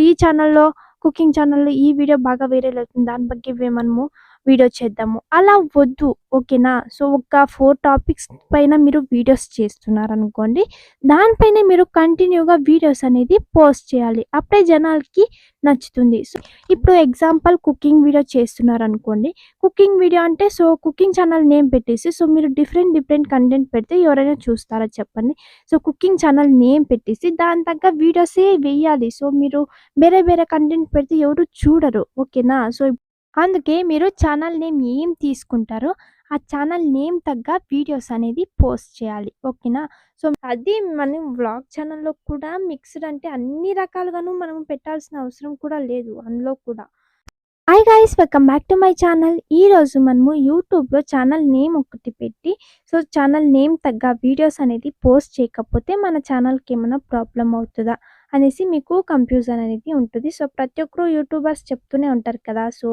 ఈ ఛానల్‌లో కుకింగ్ ఛానల్‌లో ఈ వీడియో బాగా వైరల్ అవుతుంది. దాని ಬಗ್ಗೆ మనము వీడియో చేద్దాము. అలా వద్దు. ఓకేనా? సో, ఒక ఫోర్ టాపిక్స్ పైన మీరు వీడియోస్ చేస్తున్నారనుకోండి. దానిపైన మీరు కంటిన్యూగా వీడియోస్ అనేది పోస్ట్ చేయాలి. అప్పుడే జనాలకి నచ్చుతుంది. సో, ఇప్పుడు ఎగ్జాంపుల్ కుకింగ్ వీడియో చేస్తున్నారనుకోండి. కుకింగ్ వీడియో అంటే సో, కుకింగ్ ఛానల్ నేమ్ పెట్టేసి సో, మీరు డిఫరెంట్ డిఫరెంట్ కంటెంట్ పెడితే ఎవరైనా చూస్తారా చెప్పండి? సో, కుకింగ్ ఛానల్ నేమ్ పెట్టేసి దాని తగ్గ వీడియోసే వేయాలి సో, మీరు వేరే వేరే కంటెంట్ పెడితే ఎవరు చూడరు. ఓకేనా? సో, అందుకే మీరు ఛానల్ నేమ్ ఏం తీసుకుంటారో ఆ ఛానల్ నేమ్ తగ్గ వీడియోస్ అనేది పోస్ట్ చేయాలి. ఓకేనా? సో, అది మనం వ్లాగ్ ఛానల్‌లో కూడా మిక్స్డ్ అంటే అన్ని రకాలుగాను మనం పెట్టాల్సిన అవసరం కూడా లేదు అందులో కూడా. Hi guys welcome back to my channel. ఈరోజు మనము యూట్యూబ్‌లో ఛానల్ నేమ్ ఒకటి పెట్టి సో, ఛానల్ నేమ్ తగ్గ వీడియోస్ అనేది పోస్ట్ చేయకపోతే మన ఛానల్‌కి ఏమైనా ప్రాబ్లం అవుతుందా అనేసి మీకు కన్‌ఫ్యూజన్ అనేది ఉంటుంది సో, ప్రతి ఒక్కరు యూట్యూబర్స్ చెప్తూనే ఉంటారు కదా! సో,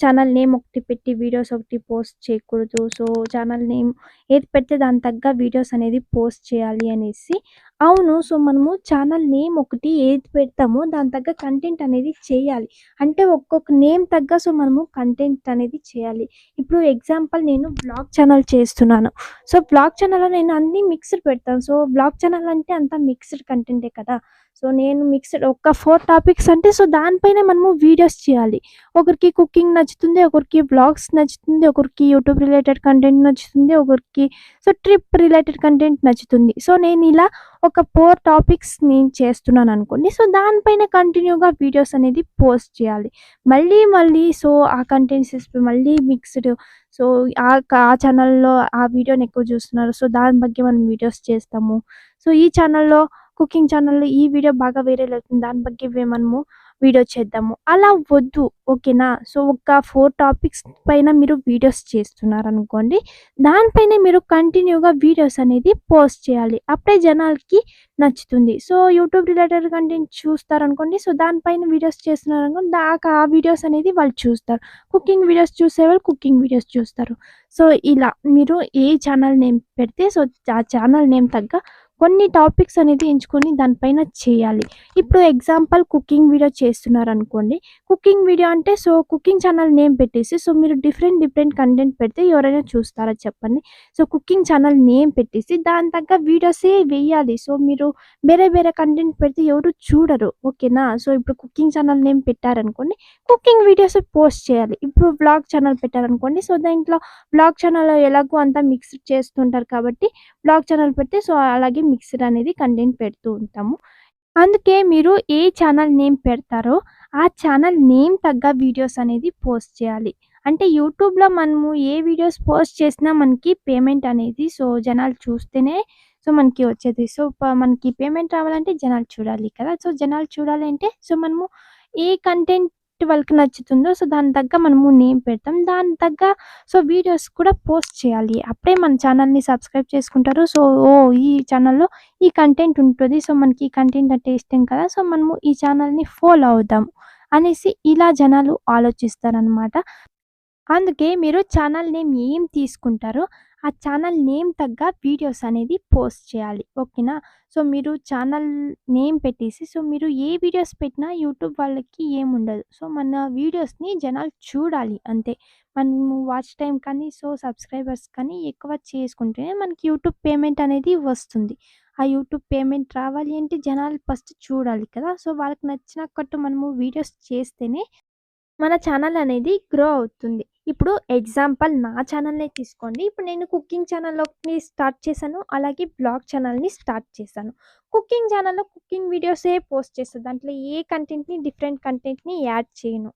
ఛానల్ నేమ్ ఒకటి పెట్టి వీడియోస్ ఒకటి పోస్ట్ చేయకూడదు. సో, ఛానల్ నేమ్ ఏది పెడితే దానికి తగ్గ వీడియోస్ అనేది పోస్ట్ చేయాలి అనేసి. అవును. సో, మనము ఛానల్ నేమ్ ఒకటి ఏది పెడతామో దాని తగ్గ కంటెంట్ అనేది చేయాలి. అంటే ఒక్కొక్క నేమ్ తగ్గ సో, మనము కంటెంట్ అనేది చేయాలి. ఇప్పుడు ఎగ్జాంపుల్ నేను బ్లాగ్ ఛానల్ చేస్తున్నాను. సో, బ్లాగ్ ఛానల్‌లో నేను అన్నీ మిక్స్డ్ పెడతాను. సో, బ్లాగ్ ఛానల్ అంటే అంతా మిక్స్డ్ కంటెంటే కదా! సో, నేను మిక్స్డ్ ఒక ఫోర్ టాపిక్స్ అంటే సో, దానిపైన మనము వీడియోస్ చేయాలి. ఒకరికి కుకింగ్ నచ్చుతుంది. ఒకరికి బ్లాగ్స్ నచ్చుతుంది. ఒకరికి యూట్యూబ్ రిలేటెడ్ కంటెంట్ నచ్చుతుంది. ఒకరికి సో, ట్రిప్ రిలేటెడ్ కంటెంట్ నచ్చుతుంది. సో, నేను ఇలా ఒక 4 టాపిక్స్ నేను చేస్తున్నాననుకోండి. సో, దానిపైన కంటిన్యూగా వీడియోస్ అనేది పోస్ట్ చేయాలి. మళ్ళీ మళ్ళీ సో, ఆ కంటెంట్స్ మళ్ళీ మిక్స్డ్ సో, ఆ క ఆ ఛానల్‌లో ఆ వీడియోని ఎక్కువ చూస్తున్నారు. సో, దాని ಬಗ್ಗೆ మనం వీడియోస్ చేస్తాము. సో, ఈ ఛానల్‌లో కుకింగ్ ఛానల్‌లో ఈ వీడియో బాగా వైరల్ అవుతుంది. దాని ಬಗ್ಗೆ మనము వీడియో చేద్దాము. అలా వద్దు. ఓకేనా? సో, ఒక 4 టాపిక్స్ పైన మీరు వీడియోస్ చేస్తున్నారనుకోండి. దానిపైనే మీరు కంటిన్యూగా వీడియోస్ అనేది పోస్ట్ చేయాలి. అప్పుడే జనాలకి నచ్చుతుంది. సో, యూట్యూబ్ రిలేటెడ్ కంటెంట్ చూస్తారనుకోండి. సో, దానిపైన వీడియోస్ చేస్తున్నారనుకోండి. దాక ఆ వీడియోస్ అనేది వాళ్ళు చూస్తారు. కుకింగ్ వీడియోస్ చూసేవాళ్ళు కుకింగ్ వీడియోస్ చూస్తారు. సో, ఇలా మీరు ఏ ఛానల్ నేమ్ పెడితే సో, ఆ ఛానల్ నేమ్ తగ్గ కొన్ని టాపిక్స్ అనేది ఎంచుకొని దానిపైన చేయాలి. ఇప్పుడు ఎగ్జాంపుల్ కుకింగ్ వీడియో చేస్తున్నారు అనుకోండి కుకింగ్ వీడియో అంటే సో, కుకింగ్ ఛానల్ నేమ్ పెట్టేసి సో, మీరు డిఫరెంట్ డిఫరెంట్ కంటెంట్ పెడితే ఎవరైనా చూస్తారా చెప్పండి? సో, కుకింగ్ ఛానల్ నేమ్ పెట్టేసి దాని తగ్గ వీడియోసే వెయ్యాలి. సో, మీరు వేరే వేరే కంటెంట్ పెడితే ఎవరు చూడరు. ఓకేనా? సో, ఇప్పుడు కుకింగ్ ఛానల్ నేమ్ పెట్టారనుకోండి. కుకింగ్ వీడియోస్ పోస్ట్ చేయాలి. ఇప్పుడు బ్లాగ్ ఛానల్ పెట్టారనుకోండి. సో, దాంట్లో బ్లాగ్ ఛానల్‌లో ఎలాగో అంతా మిక్స్ చేస్తుంటారు కాబట్టి బ్లాగ్ ఛానల్ పెడితే సో, అలాగే మిక్సర్ అనేది కంటెంట్ పెడుతూ ఉంటాము. అందుకే మీరు ఏ ఛానల్ నేమ్ పెడతారో ఆ ఛానల్ నేమ్ తగ్గ వీడియోస్ అనేది పోస్ట్ చేయాలి. అంటే యూట్యూబ్‌లో మనము ఏ వీడియోస్ పోస్ట్ చేసినా మనకి పేమెంట్ అనేది సో, జనాలు చూస్తేనే సో, మనకి వచ్చేది. సో, మనకి పేమెంట్ రావాలంటే జనాలు చూడాలి కదా! సో, జనాలు చూడాలి అంటే సో, మనము ఏ కంటెంట్ వాళ్ళకి నచ్చుతుందో సో, దాని తగ్గ మనము నేమ్ పెడతాం. దాని తగ్గ సో, వీడియోస్ కూడా పోస్ట్ చేయాలి. అప్పుడే మన ఛానల్‌ని సబ్స్క్రైబ్ చేసుకుంటారు. సో, ఓ ఈ ఛానల్‌లో ఈ కంటెంట్ ఉంటుంది సో, మనకి ఈ కంటెంట్ అంటే ఇష్టం కదా! సో, మనము ఈ ఛానల్‌ని ఫాలో అవుదాం అనేసి ఇలా జనాలు ఆలోచిస్తారనమాట. అందుకే మీరు ఛానల్ నేమ్ ఏం తీసుకుంటారో ఆ ఛానల్ నేమ్ తగ్గ వీడియోస్ అనేది పోస్ట్ చేయాలి. ఓకేనా? సో, మీరు ఛానల్ నేమ్ పెట్టేసి సో, మీరు ఏ వీడియోస్ పెట్టినా యూట్యూబ్ వాళ్ళకి ఏముండదు. సో, మన వీడియోస్‌ని జనాలు చూడాలి అంతే. మనము వాచ్ టైం కానీ సో, సబ్స్క్రైబర్స్ కానీ ఎక్కువ చేసుకుంటేనే మనకి యూట్యూబ్ పేమెంట్ అనేది వస్తుంది. ఆ యూట్యూబ్ పేమెంట్ రావాలి అంటే జనాలు ఫస్ట్ చూడాలి కదా! సో, వాళ్ళకి నచ్చినట్టు మనము వీడియోస్ చేస్తేనే మన ఛానల్ అనేది గ్రో అవుతుంది. ఇప్పుడు ఎగ్జాంపుల్ నా ఛానల్‌నే తీసుకోండి. ఇప్పుడు నేను కుకింగ్ ఛానల్లోని స్టార్ట్ చేశాను. అలాగే బ్లాగ్ ఛానల్‌ని స్టార్ట్ చేశాను. కుకింగ్ ఛానల్‌లో కుకింగ్ వీడియోసే పోస్ట్ చేస్తాను దాంట్లో ఏ కంటెంట్‌ని డిఫరెంట్ కంటెంట్‌ని యాడ్ చేయను.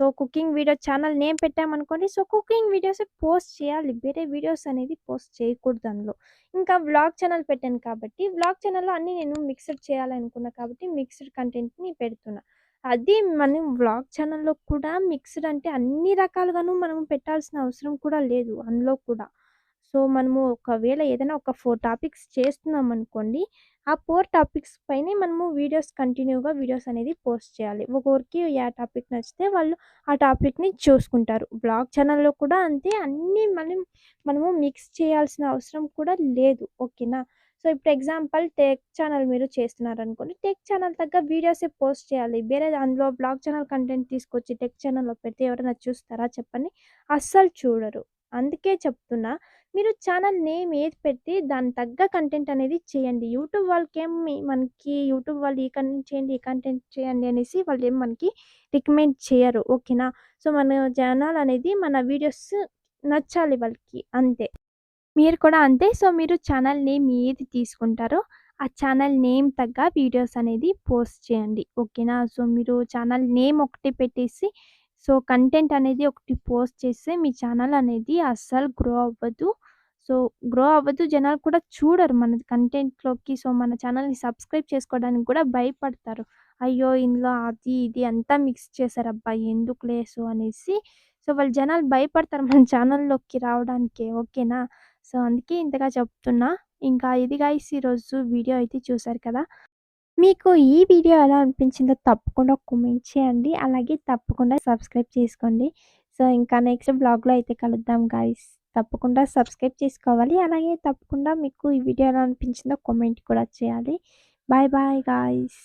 So, cooking video channel name పెట్టామనుకోండి. సో, కుకింగ్ వీడియోసే పోస్ట్ చేయాలి. వేరే వీడియోస్ అనేది పోస్ట్ చేయకూడదు అందులో. ఇంకా వ్లాగ్ ఛానల్ పెట్టాను కాబట్టి వ్లాగ్ ఛానల్‌లో అన్నీ నేను మిక్స్డ్ చేయాలనుకున్నా కాబట్టి మిక్స్డ్ కంటెంట్‌ని పెడుతున్నా. అది మనం వ్లాగ్ ఛానల్‌లో కూడా మిక్స్డ్ అంటే అన్ని రకాలుగాను మనం పెట్టాల్సిన అవసరం కూడా లేదు అందులో కూడా. సో, మనము ఒకవేళ ఏదైనా ఒక ఫోర్ టాపిక్స్ చేస్తున్నాం అనుకోండి ఆ ఫోర్ టాపిక్స్ పైనే మనము వీడియోస్ కంటిన్యూగా వీడియోస్ అనేది పోస్ట్ చేయాలి. ఒకరికి ఏ టాపిక్ నచ్చితే వాళ్ళు ఆ టాపిక్‌ని చూసుకుంటారు. బ్లాగ్ ఛానల్‌లో కూడా అంతే అన్నీ మనం మనము మిక్స్ చేయాల్సిన అవసరం కూడా లేదు. ఓకేనా? సో, ఇప్పుడు ఎగ్జాంపుల్ టెక్ ఛానల్ మీరు చేస్తున్నారనుకోండి. టెక్ ఛానల్ తగ్గ వీడియోసే పోస్ట్ చేయాలి. వేరే అందులో బ్లాగ్ ఛానల్ కంటెంట్ తీసుకొచ్చి టెక్ ఛానల్‌లో పెడితే ఎవరైనా చూస్తారా చెప్పండి? అస్సలు చూడరు. అందుకే చెప్తున్నా. మీరు ఛానల్ నేమ్ ఏది పెట్టి దాని తగ్గ కంటెంట్ అనేది చేయండి. యూట్యూబ్ వాళ్ళకేం మనకి యూట్యూబ్ వాళ్ళు ఈ కంటెంట్ చేయండి, ఈ కంటెంట్ చేయండి అనేసి వాళ్ళు ఏం మనకి రికమెండ్ చేయరు. ఓకేనా? సో, మన జనాలనేది మన వీడియోస్ నచ్చాలి వాళ్ళకి అంతే. మీరు కూడా అంతే. సో, మీరు ఛానల్ నేమ్ ఏది తీసుకుంటారో ఆ ఛానల్ నేమ్ తగ్గ వీడియోస్ అనేది పోస్ట్ చేయండి. ఓకేనా? సో, మీరు ఛానల్ నేమ్ ఒకటి పెట్టేసి సో, కంటెంట్ అనేది ఒకటి పోస్ట్ చేస్తే మీ ఛానల్ అనేది అస్సలు గ్రో అవ్వదు. సో, గ్రో అవ్వదు. జనాలు కూడా చూడరు మన కంటెంట్‌లోకి. సో, మన ఛానల్‌ని సబ్స్క్రైబ్ చేసుకోవడానికి కూడా భయపడతారు. అయ్యో! ఇందులో అది ఇది అంతా మిక్స్ చేశారబ్బా! ఎందుకు లేసు అనేసి సో, వాళ్ళు జనాలు భయపడతారు మన ఛానల్‌లోకి రావడానికి ఓకేనా? సో, అందుకే ఇంతగా చెప్తున్నా. ఇంకా ఇది గాయస్ ఈరోజు వీడియో అయితే చూసారు కదా! మీకు ఈ వీడియో ఎలా అనిపించిందో తప్పకుండా కామెంట్ చేయండి. అలాగే తప్పకుండా సబ్స్క్రైబ్ చేసుకోండి. సో, ఇంకా నెక్స్ట్ బ్లాగ్లో అయితే కలుద్దాం గాయస్ తప్పకుండా సబ్స్క్రైబ్ చేసుకోవాలి. అలాగే తప్పకుండా మీకు ఈ వీడియో ఎలా అనిపించిందో కామెంట్ కూడా చేయాలి. Bye bye guys